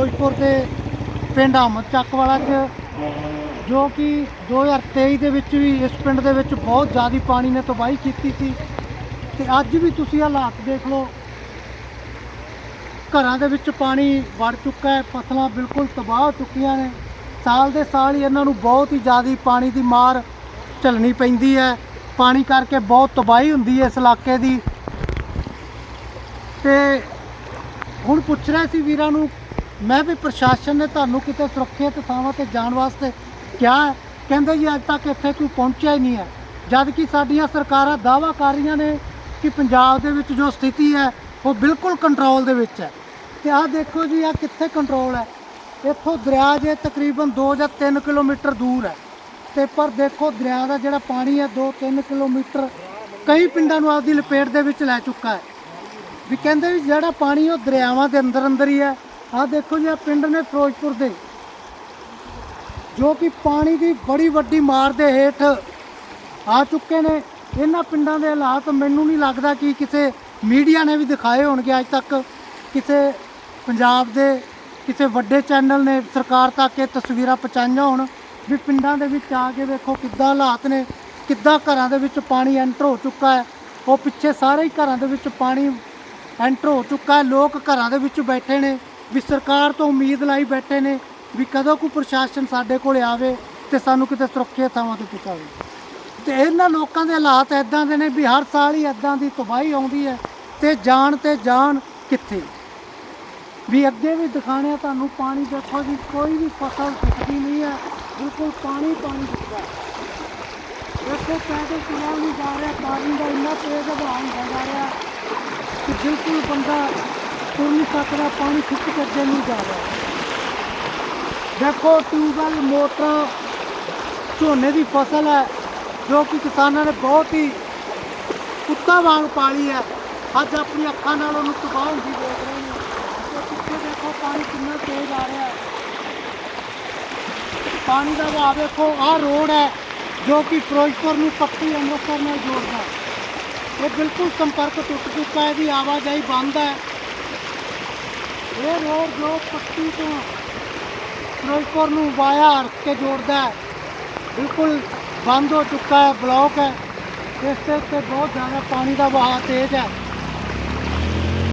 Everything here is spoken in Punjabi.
ਫਿਰੋਜ਼ਪੁਰ ਦੇ ਪਿੰਡ ਅਹਿਮਦ ਚੱਕ ਵਾਲਾ 'ਚ, ਜੋ ਕਿ 2023 ਦੇ ਵਿੱਚ ਵੀ ਇਸ ਪਿੰਡ ਦੇ ਵਿੱਚ ਬਹੁਤ ਜ਼ਿਆਦਾ ਪਾਣੀ ਨੇ ਤਬਾਹੀ ਕੀਤੀ ਸੀ। ਤੇ ਅੱਜ ਵੀ ਤੁਸੀਂ ਹਾਲਾਤ ਦੇਖ ਲਓ, ਘਰਾਂ ਦੇ ਵਿੱਚ ਪਾਣੀ ਵੜ ਚੁੱਕਾ ਹੈ, ਫਸਲਾਂ ਬਿਲਕੁਲ ਤਬਾਹ ਹੋ ਚੁੱਕੀਆਂ ਨੇ। ਸਾਲ ਦੇ ਸਾਲ ਹੀ ਇਹਨਾਂ ਨੂੰ ਬਹੁਤ ਹੀ ਜ਼ਿਆਦਾ ਪਾਣੀ ਦੀ ਮਾਰ ਝੱਲਣੀ ਪੈਂਦੀ ਹੈ। ਪਾਣੀ ਕਰਕੇ ਬਹੁਤ ਤਬਾਹੀ ਹੁੰਦੀ ਹੈ ਇਸ ਇਲਾਕੇ ਦੀ। ਤੇ ਹੁਣ ਪੁੱਛ ਰਿਹਾ ਸੀ ਵੀਰਾਂ ਨੂੰ ਮੈਂ ਵੀ ਪ੍ਰਸ਼ਾਸਨ ਨੇ ਤੁਹਾਨੂੰ ਕਿਤੇ ਸੁਰੱਖਿਅਤ ਥਾਵਾਂ ਤੇ ਜਾਣ ਵਾਸਤੇ ਕਿਹਾ ਹੈ? ਕਹਿੰਦੇ ਜੀ ਅੱਜ ਤੱਕ ਇੱਥੇ ਕੋਈ ਪਹੁੰਚਿਆ ਹੀ ਨਹੀਂ ਹੈ। ਜਦ ਕਿ ਸਾਡੀਆਂ ਸਰਕਾਰਾਂ ਦਾਅਵਾ ਕਰ ਰਹੀਆਂ ਨੇ ਕਿ ਪੰਜਾਬ ਦੇ ਵਿੱਚ ਜੋ ਸਥਿਤੀ ਹੈ, ਉਹ ਬਿਲਕੁਲ ਕੰਟਰੋਲ ਦੇ ਵਿੱਚ ਹੈ। ਤੇ ਆਹ ਦੇਖੋ ਜੀ ਆ ਕਿੱਥੇ ਕੰਟਰੋਲ ਹੈ? ਇੱਥੋਂ ਦਰਿਆ ਜੇ ਤਕਰੀਬਨ 2 ਜਾਂ 3 ਕਿਲੋਮੀਟਰ ਦੂਰ ਹੈ। ਤੇ ਪਰ ਦੇਖੋ, ਦਰਿਆ ਦਾ ਜਿਹੜਾ ਪਾਣੀ ਹੈ 2-3 ਕਿਲੋਮੀਟਰ ਕਈ ਪਿੰਡਾਂ ਨੂੰ ਆਪਦੀ ਲਪੇਟ ਦੇ ਵਿੱਚ ਲੈ ਚੁੱਕਾ ਹੈ। ਵੀ ਕਹਿੰਦੇ ਵੀ ਜਿਹੜਾ ਪਾਣੀ ਉਹ ਦਰਿਆਵਾਂ ਦੇ ਅੰਦਰ ਅੰਦਰ ਹੀ ਹੈ ਆਹ ਦੇਖੋ ਜੀ, ਆਹ ਪਿੰਡ ਨੇ ਫਿਰੋਜ਼ਪੁਰ ਦੇ, ਜੋ ਕਿ ਪਾਣੀ ਦੀ ਬੜੀ ਵੱਡੀ ਮਾਰ ਦੇ ਹੇਠ ਆ ਚੁੱਕੇ ਨੇ। ਇਹਨਾਂ ਪਿੰਡਾਂ ਦੇ ਹਾਲਾਤ ਮੈਨੂੰ ਨਹੀਂ ਲੱਗਦਾ ਕਿ ਕਿਸੇ ਮੀਡੀਆ ਨੇ ਵੀ ਦਿਖਾਏ ਹੋਣਗੇ ਅੱਜ ਤੱਕ। ਕਿਸੇ ਪੰਜਾਬ ਦੇ, ਕਿਸੇ ਵੱਡੇ ਚੈਨਲ ਨੇ, ਸਰਕਾਰ ਤੱਕ ਇਹ ਤਸਵੀਰਾਂ ਪਹੁੰਚਾਈਆਂ ਹੋਣ ਵੀ ਪਿੰਡਾਂ ਦੇ ਵਿੱਚ ਆ ਕੇ ਵੇਖੋ ਕਿੱਦਾਂ ਹਾਲਾਤ ਨੇ, ਕਿੱਦਾਂ ਘਰਾਂ ਦੇ ਵਿੱਚ ਪਾਣੀ ਐਂਟਰ ਹੋ ਚੁੱਕਾ ਹੈ। ਉਹ ਪਿੱਛੇ ਸਾਰੇ ਹੀ ਘਰਾਂ ਦੇ ਵਿੱਚ ਪਾਣੀ ਐਂਟਰ ਹੋ ਚੁੱਕਾ ਹੈ। ਲੋਕ ਘਰਾਂ ਦੇ ਵਿੱਚ ਬੈਠੇ ਨੇ। ਵੀ ਸਰਕਾਰ ਤੋਂ ਉਮੀਦ ਲਾਈ ਬੈਠੇ ਨੇ ਵੀ ਕਦੋਂ ਕੋਈ ਪ੍ਰਸ਼ਾਸਨ ਸਾਡੇ ਕੋਲ ਆਵੇ ਤੇ ਸਾਨੂੰ ਕਿਤੇ ਸੁਰੱਖਿਅਤ ਥਾਵਾਂ ਤੇ ਪਹੁੰਚਾਵੇ। ਤੇ ਇਹਨਾਂ ਲੋਕਾਂ ਦੇ ਹਾਲਾਤ ਐਦਾਂ ਦੇ ਨੇ ਵੀ ਹਰ ਸਾਲ ਹੀ ਐਦਾਂ ਦੀ ਤਬਾਹੀ ਆਉਂਦੀ ਹੈ ਤੇ ਜਾਣ ਤੇ ਜਾਣ ਕਿੱਥੇ। ਵੀ ਅੱਗੇ ਵੀ ਦਿਖਾਣਿਆ ਤੁਹਾਨੂੰ ਪਾਣੀ ਦੇਖੋ ਜੀ, ਕੋਈ ਵੀ ਫਸਲ ਸੁੱਕਦੀ ਨਹੀਂ ਹੈ, ਬਿਲਕੁਲ ਪਾਣੀ ਪਾਣੀ ਦਿਖਦਾ ਹੈ। ਪੈਦਲ ਤੁਰਿਆ ਨਹੀਂ ਜਾ ਰਿਹਾ, ਪਾਣੀ ਦਾ ਇੰਨਾ ਤੇਜ਼ ਵਹਾਅ ਹੁੰਦਾ ਜਾ ਰਿਹਾ ਕਿ ਬਿਲਕੁਲ ਬੰਦਾ ਤੁਰ ਨਹੀਂ ਸਕਦਾ ਪਾਣੀ ਖਿੱਚ ਕੇ ਅੱਗੇ ਨਹੀਂ ਜਾ ਰਿਹਾ। ਦੇਖੋ ਟਿਊਬਵੈਲ ਮੋਟਰ ਝੋਨੇ ਦੀ ਫਸਲ ਹੈ, ਜੋ ਕਿ ਕਿਸਾਨਾਂ ਨੇ ਬਹੁਤ ਹੀ ਕੁੱਤਾ ਵਾਂਗ ਪਾਲੀ ਹੈ। ਅੱਜ ਆਪਣੀ ਅੱਖਾਂ ਨਾਲ ਉਹਨੂੰ ਤਬਾਹ ਹੁੰਦੀ ਦੇਖ ਰਹੇ ਨੇ ਤੇ ਪਿੱਛੇ ਦੇਖੋ ਪਾਣੀ ਕਿੰਨਾ ਤੇਜ਼ ਆ ਰਿਹਾ ਹੈ। ਪਾਣੀ ਦਾ ਵਹਾਅ ਵੇਖੋ, ਆਹ ਰੋਡ ਹੈ ਜੋ ਕਿ ਫਿਰੋਜ਼ਪੁਰ ਨੂੰ ਪੱਟੀ ਅੰਮ੍ਰਿਤਸਰ ਨਾਲ ਜੋੜਦਾ ਹੈ। ਇਹ ਬਿਲਕੁਲ ਸੰਪਰਕ ਟੁੱਟ ਚੁੱਕਾ ਹੈ ਦੀ ਆਵਾਜਾਈ ਬੰਦ ਹੈ। ਇਹ ਰੋਡ ਜੋ ਪੱਟੀ ਤੋਂ ਫਿਰੋਜ਼ਪੁਰ ਨੂੰ ਵਾਇਆ ਹਰਸ ਕੇ ਜੋੜਦਾ ਹੈ। ਬਿਲਕੁਲ ਬੰਦ ਹੋ ਚੁੱਕਾ ਹੈ, ਬਲੌਕ ਹੈ। ਇਸ ਤੇ ਉੱਤੇ ਬਹੁਤ ਜ਼ਿਆਦਾ ਪਾਣੀ ਦਾ ਵਹਾਅ ਤੇਜ਼ ਹੈ।